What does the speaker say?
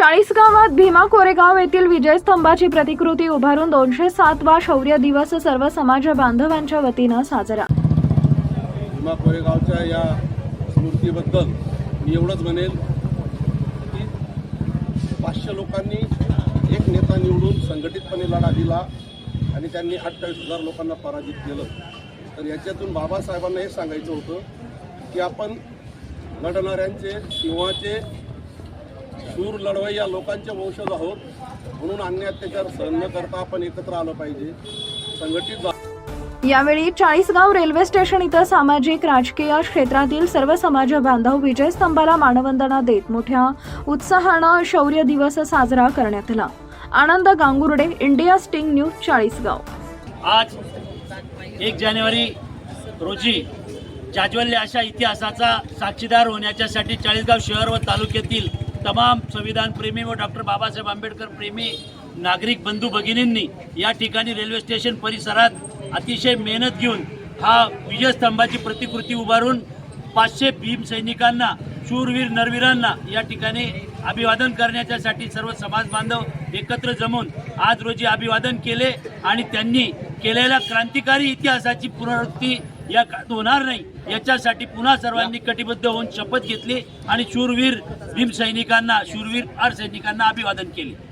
चाळीस गावात भीमा कोरेगाव येथील विजय स्तंभाची प्रतिकृती उभारून दोनशे सातवा शौर्य दिवस सर्व समाज बांधवांच्या वतीनं साजरा. भीमा कोरेगावच्या या स्मृतीबद्दल मी एवढंच म्हणेल की पाचशे लोकांनी एक नेता निवडून संघटितपणे लढा दिला आणि त्यांनी अठ्ठावीस हजार लोकांना पराजित केलं. तर याच्यातून बाबासाहेबांना हे सांगायचं होतं की आपण लढणाऱ्यांचे सिंहाचे शूर लढवय्या लोकांचे वंशज आहोत. म्हणून अन्य अत्याचार सहन न करता आपण एकत्र आलं पाहिजे. संघटित यावेळी चाळीसगाव रेल्वे स्टेशन इथं सामाजिक राजकीय क्षेत्रातील सर्व समाज बांधव विजय स्तंभाला मानवंदना देत मोठ्या उत्साहानं शौर्य दिवस साजरा करण्यात आला. Anand Gangurde India sting news Chalisgaon. आज एक जानेवारी रोजी जाज्वल्य अशा इतिहासाचा साक्षीदार होण्याच्यासाठी चाळीसगाव शहर व तालुक्यातील तमाम संविधानप्रेमी व डॉक्टर बाबासाहेब आंबेडकर प्रेमी नागरिक बंधू भगिनींनी या ठिकाणी रेल्वे स्टेशन परिसरात अतिशय मेहनत घेऊन हा विजयस्तंभाची प्रतिकृती उभारून पाचशे भीम सैनिकांना शूरवीर नरवीरांना या ठिकाणी अभिवादन करण्याच्यासाठी सर्व समाज बांधव एकत्र जमून आज रोजी अभिवादन केले आणि त्यांनी केलेल्या क्रांतिकारी इतिहासाची पुनरावृत्ती या होणार नाही. याच्यासाठी पुन्हा सर्वांनी कटिबद्ध होऊन शपथ घेतली आणि शूरवीर भीमसैनिकांना शूरवीर आर सैनिकांना अभिवादन केले.